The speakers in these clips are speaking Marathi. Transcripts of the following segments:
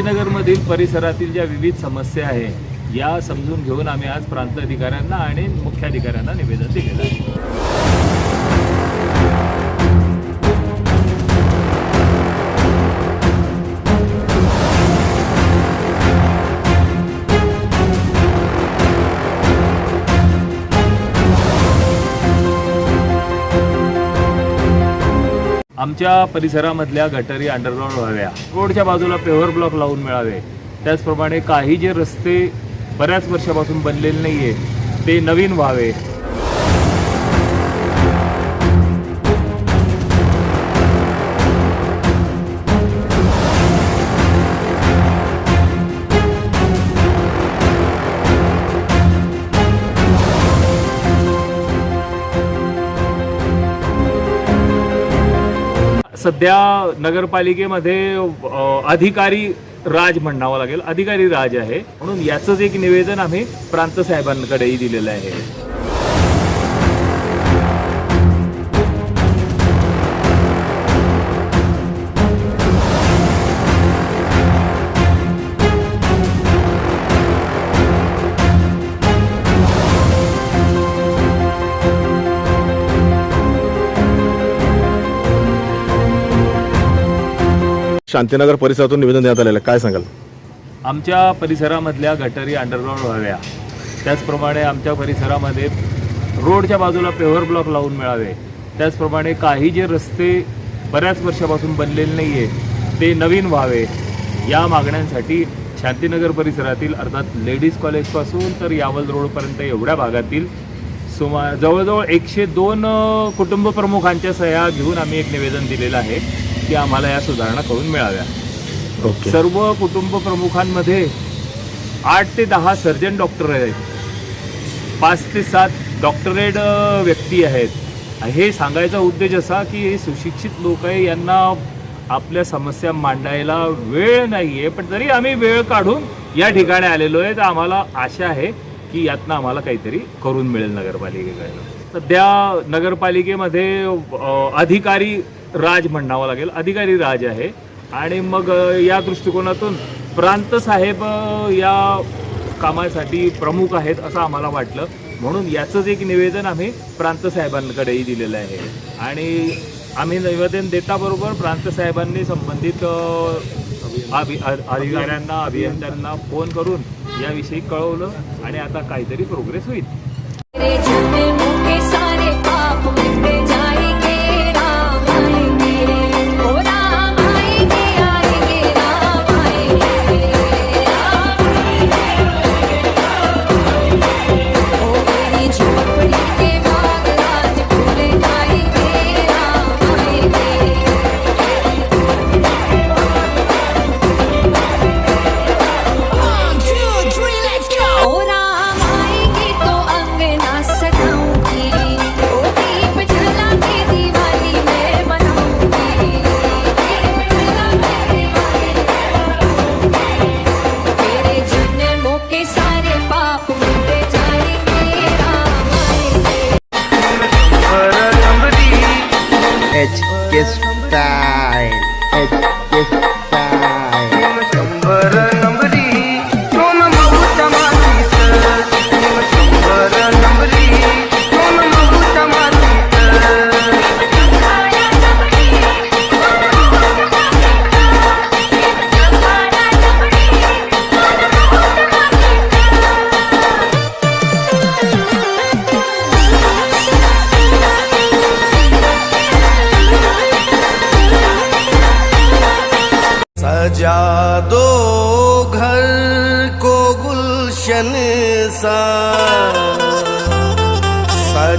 शांतीनगरमधील परिसरातील ज्या विविध समस्या आहे या समजून घेऊन आम्ही आज प्रांत अधिकाऱ्यांना आणि मुख्याधिकाऱ्यांना निवेदन दिलेलं आहे. आमच्या परिसरामधल्या गटारी अंडरग्राऊंड व्हाव्या. रोडच्या बाजूला पेव्हर ब्लॉक लावून मिळावे. त्याचप्रमाणे काही जे रस्ते बऱ्याच वर्षापासून बनलेले नाही आहे ते नवीन व्हावे. सध्या नगरपालिकेमध्ये अधिकारी राज म्हणावं लागेल. अधिकारी राज आहे. म्हणून याचंच एक निवेदन आम्ही प्रांत साहेबांकडेही दिलेलं आहे. शांतीनगर परिसरातून निवेदन देण्यात आलेलं आहे. काय सांगाल? आमच्या परिसरामधल्या गटारी अंडरग्राऊंड व्हाव्या. त्याचप्रमाणे आमच्या परिसरामध्ये रोडच्या बाजूला पेव्हर ब्लॉक लावून मिळावे. त्याचप्रमाणे काही जे रस्ते बऱ्याच वर्षापासून बनलेले नाही आहे ते नवीन व्हावे. या मागण्यांसाठी शांतीनगर परिसरातील अर्थात लेडीज कॉलेजपासून तर यावल रोडपर्यंत एवढ्या भागातील सुमार जवळजवळ एकशे दोन कुटुंब प्रमुखांच्या सह्या घेऊन आम्ही एक निवेदन दिलेलं आहे. की आम्हाला या सुधारणा करून मिळाव्या. ओके. सर्व कुटुंब प्रमुखांमध्ये आठ ते दहा सर्जन डॉक्टर आहेत. पाच ते सात डॉक्टरेट व्यक्ती आहेत. हे सांगायचा उद्देश असा की हे सुशिक्षित लोक आहे यांना आपल्या समस्या मांडायला वेळ नाही आहे पण तरी आम्ही वेळ काढून या ठिकाणी आलेलो आहे. तर आम्हाला आशा आहे की यातनं आम्हाला काहीतरी करून मिळेल नगरपालिकेकडनं. सध्या नगरपालिकेमध्ये अधिकारी राज म्हणावं लागेल. अधिकारी राज आहे. आणि मग या दृष्टिकोनातून प्रांत साहेब या कामासाठी प्रमुख आहेत असं आम्हाला वाटलं. म्हणून याचंच एक निवेदन आम्ही प्रांत साहेबांकडेही दिलेलं आहे. आणि आम्ही निवेदन देताबरोबर प्रांत साहेबांनी संबंधित अभि- अधिकाऱ्यांना अभियंत्यांना फोन करून याविषयी कळवलं आणि आता काहीतरी प्रोग्रेस होईल. आएंगे एच के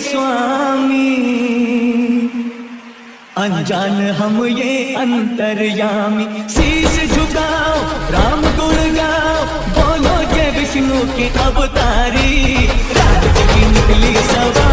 स्वामी। अनजान हम ये अंतर्यामी। शीश झुकाओ राम गुण गाओ। बोलो जय विष्णु के अवतारी। राम की निकली सवा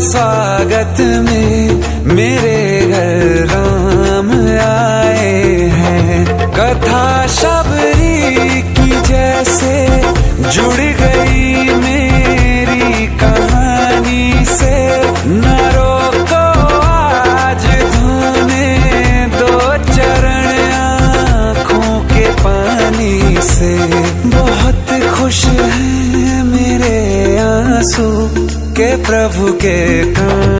स्वागत में मेरे घर राम आए हैं। कथा शबरी की जैसे जुड़ के प्रभु के काम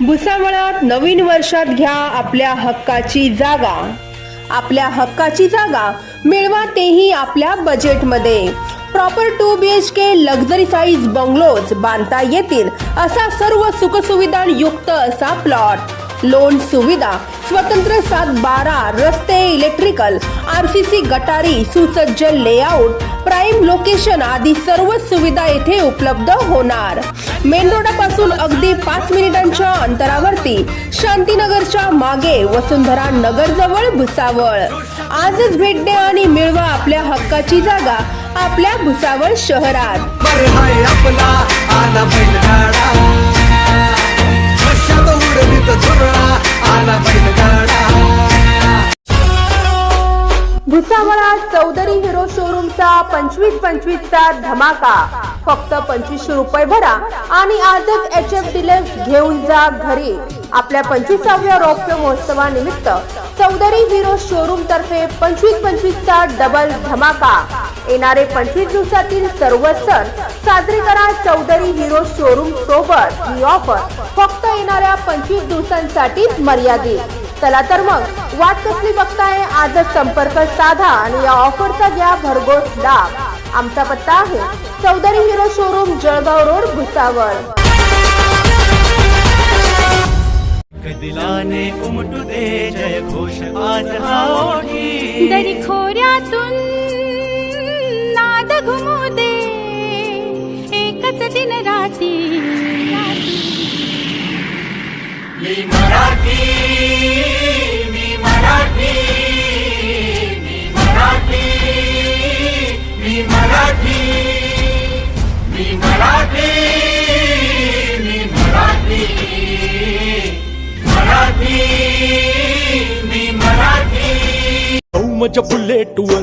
भुसावळात नवीन वर्षात घ्या आपल्या हक्काची जागा. आपल्या हक्काची जागा मिळवा तेही आपल्या बजेटमध्ये proper two B H K luxury size bungalows बांधता येतील असा सर्व सुखसुविधांयुक्त असा प्लॉट लोन सुविधा स्वतंत्र सात बारा रस्ते इलेक्ट्रिकल आर सी सी गटारी सुसज्ज लेआउट प्राईम लोकेशन आदी सर्व सुविधा येथे उपलब्ध होणार. मेन रोडापासून अगदी पाच मिनिटांच्या अंतरावरती शांतीनगरच्या मागे वसुंधरा नगर जवळ भुसावळ. आजच भेट द्या आणि मिळवा आपल्या हक्काची जागा आपल्या भुसावळ शहरात. पंचवीसचा पंचवीस पंचवीसचा धमाका. फक्त पंचवीसशे रुपये भरा आणि आजच एच एफ डिलक्स घेऊन जा घरी. आपल्या पंचवीसाव्या रौप्य महोत्सवानिमित्त चौधरी हिरो शोरूम तर्फे पंचवीस पंचवीसचा डबल धमाका. येणारे पंचवीस दिवसातील सर्व सण साजरे करा चौधरी हिरो शोरूम सोबत. ही ऑफर फक्त येणाऱ्या पंचवीस दिवसांसाठीच मर्यादित. चला तर मग वाट कसली बघताय? आजच संपर्क साधा आणि या ऑफरचा घ्या भरघोस लाभ. आमचा पत्ता आहे Chaudhari Hero showroom Jalgaon road Bhusawal. दिलाने उमटू दे जय घोष आज हा ओठी दरी खोऱ्यातून मी मराठी मी मराठी मी मराठी मी मराठी मी मराठी मी मराठी मराठी मी मराठी. गौमच्या बुलेटवर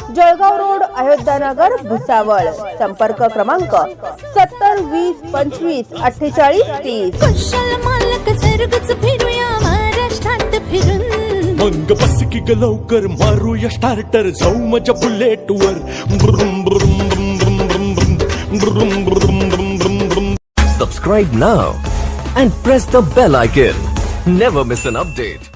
जळगाव रोड अयोध्यानगर भुसावळ संपर्क क्रमांक सत्तर वीस पंचवीस अठ्ठेचाळीस तीस कुशल मालक सर्गच फिरूया महाराष्ट्रात फिरून मग बस की ग लवकर मारूया स्टार्टर जाऊ माझ्या बुलेटवर ब्रुम ब्रुम ब्रुम ब्रुम ब्रुम ब्रुम ब्रुम ब्रुम ब्रुम ब्रुम ब्रुम Subscribe now and press the bell icon. Never miss an update.